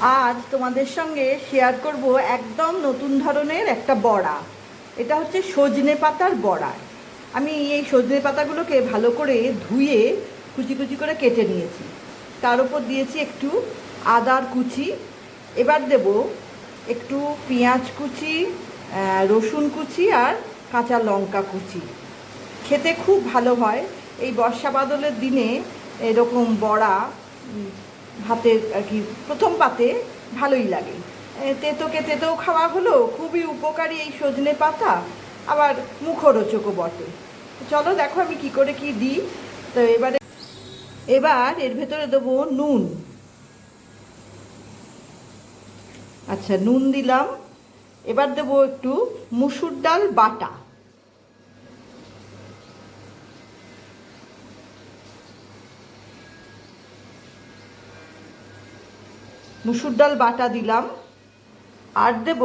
আজ তোমাদের সঙ্গে শেয়ার করব একদম নতুন ধরনের একটা বড়া। এটা হচ্ছে সজনে পাতার বড়া। আমি এই সজনে পাতাগুলোকে ভালো করে ধুয়ে কুচি কুচি করে কেটে নিয়েছি। তার উপর দিয়েছি একটু আদার কুচি। এবার দেব একটু পেঁয়াজ কুচি রসুন কুচি আর কাঁচা লঙ্কা কুচি। খেতে খুব ভালো হয়। এই বর্ষা বাদলের দিনে এরকম বড়া ভাতের আর কি, প্রথম পাতে ভালোই লাগে। তেতোকে তেতেও খাওয়া হলো, খুবই উপকারী এই সজনে পাতা, আবার মুখরোচকও বটে। চলো দেখো আমি কি করে কি দিই। তো এবারে, এবার এর ভেতরে দেবো নুন। আচ্ছা নুন দিলাম। এবার দেবো একটু মুসুর ডাল বাটা। মুসুর ডাল বাটা দিলাম। আর দেব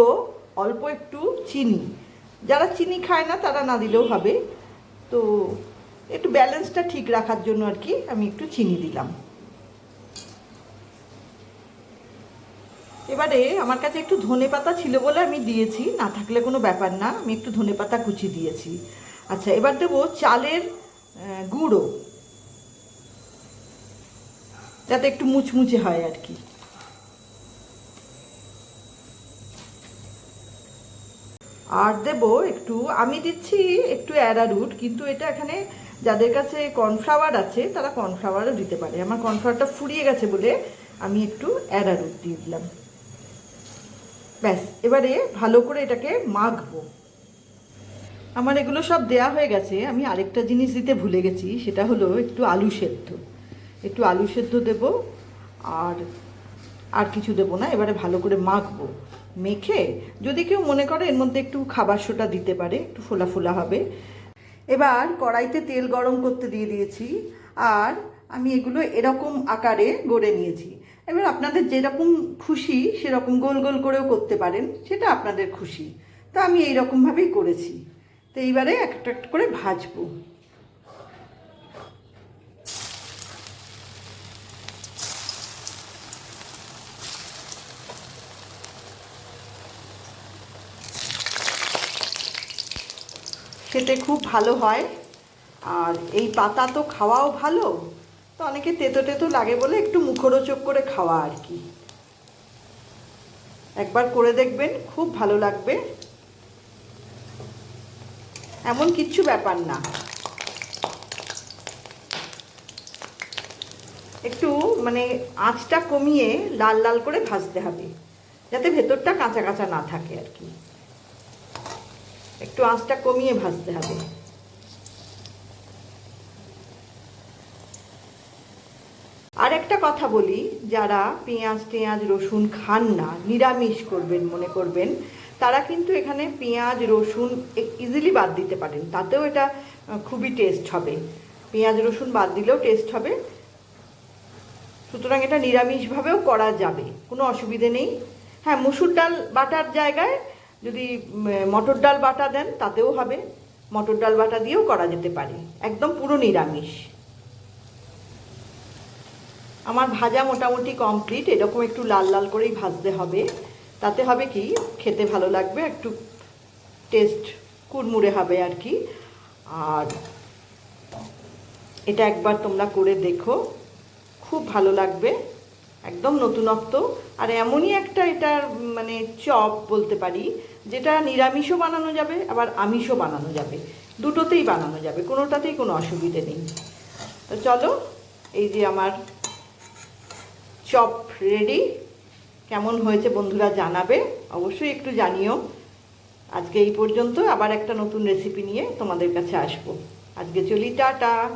অল্প একটু চিনি। যারা চিনি খায় না, তারা না দিলেও হবে। তো একটু ব্যালেন্সটা ঠিক রাখার জন্য আর কি আমি একটু চিনি দিলাম। এবারে আমার কাছে একটু ধনে পাতা ছিল বলে আমি দিয়েছি, না থাকলে কোনো ব্যাপার না। আমি একটু ধনে পাতা কুচি দিয়েছি। আচ্ছা এবার দেবো চালের গুঁড়ো। যাতে একটু মুচমুচে হয় আর কি। আর দেব একটু, আমি দিচ্ছি একটু অ্যারারুট কিন্তু এটা এখানে যাদের কাছে কর্নফ্লাওয়ার আছে, তারা কর্নফ্লাওয়ারও দিতে পারে। আমার কর্নফ্লাওয়ারটা ফুরিয়ে গেছে বলে আমি একটু অ্যারারুট দিয়ে দিলাম। ব্যাস, এবারে ভালো করে এটাকে মাখবো। আমার এগুলো সব দেয়া হয়ে গেছে, আমি আরেকটা জিনিস দিতে ভুলে গেছি, সেটা হলো একটু আলু সেদ্ধ। একটু আলু সেদ্ধ দেব, আর আর কিছু দেবো না, এবারে ভালো করে মাখবো। মেখে যদি কেউ মনে করে এর মধ্যে একটু খাবার সোটা দিতে পারে, একটু ফোলা ফোলা হবে। এবার কড়াইতে তেল গরম করতে দিয়ে দিয়েছি, আর আমি এগুলো এরকম আকারে গড়ে নিয়েছি। এবার আপনাদের যেরকম খুশি সেরকম গোল গোল করেও করতে পারেন, সেটা আপনাদের খুশি। তো আমি এইরকমভাবেই করেছি। তো এইবারে একটা একটা করে ভাজবো। খেতে খুব ভালো হয়। আর এই পাতা তো খাওয়াও ভালো, তো অনেকে তেতো তেতো লাগে বলে একটু মুখরোচক করে খাওয়া আর কি। একবার করে দেখবেন, খুব ভালো লাগবে। এমন কিচ্ছু ব্যাপার না। একটু মানে আঁচটা কমিয়ে লাল লাল করে ভাজতে হবে, যাতে ভেতরটা কাঁচা কাঁচা না থাকে আর কি। একটু আঁচটা কমিয়ে ভাজতে হবে। আর একটা কথা বলি, যারা পেঁয়াজ টেঁয়াজ রসুন খান না, নিরামিষ করবেন, মনে করবেন, তারা কিন্তু এখানে পেঁয়াজ, রসুন ইজিলি বাদ দিতে পারেন, তাতেও এটা খুবই টেস্ট হবে। পেঁয়াজ, রসুন বাদ দিলেও টেস্ট হবে। সুতরাং এটা নিরামিষভাবেও করা যাবে, কোনো অসুবিধে নেই। হ্যাঁ মুসুর ডাল বাটার জায়গায় যদি মটর ডাল বাটা দেন, তাতেও হবে। মটর ডাল বাটা দিয়েও করা যেতে পারে। একদম পুরো নিরামিষ। আমার ভাজা মোটামুটি কমপ্লিট এরকম একটু লাল লাল করেই ভাজতে হবে। তাতে হবে কি, খেতে ভালো লাগবে, একটু টেস্ট কুড়মুড়ে হবে আর কি। আর এটা একবার তোমরা করে দেখো। খুব ভালো লাগবে। একদম নতুনত্ব। আর এমনই একটা এটার মানে চপ বলতে পারি, যেটা নিরামিষও বানানো যাবে, আবার আমিষও বানানো যাবে। দুটোতেই বানানো যাবে, কোনোটাতেই কোনো অসুবিধে নেই। তো চলো, এই যে আমার চপ রেডি। কেমন হয়েছে বন্ধুরা জানাবে, অবশ্যই একটু জানিও। আজকে এই পর্যন্ত আবার একটা নতুন রেসিপি নিয়ে তোমাদের কাছে আসব। আজকে চলি, টাটা।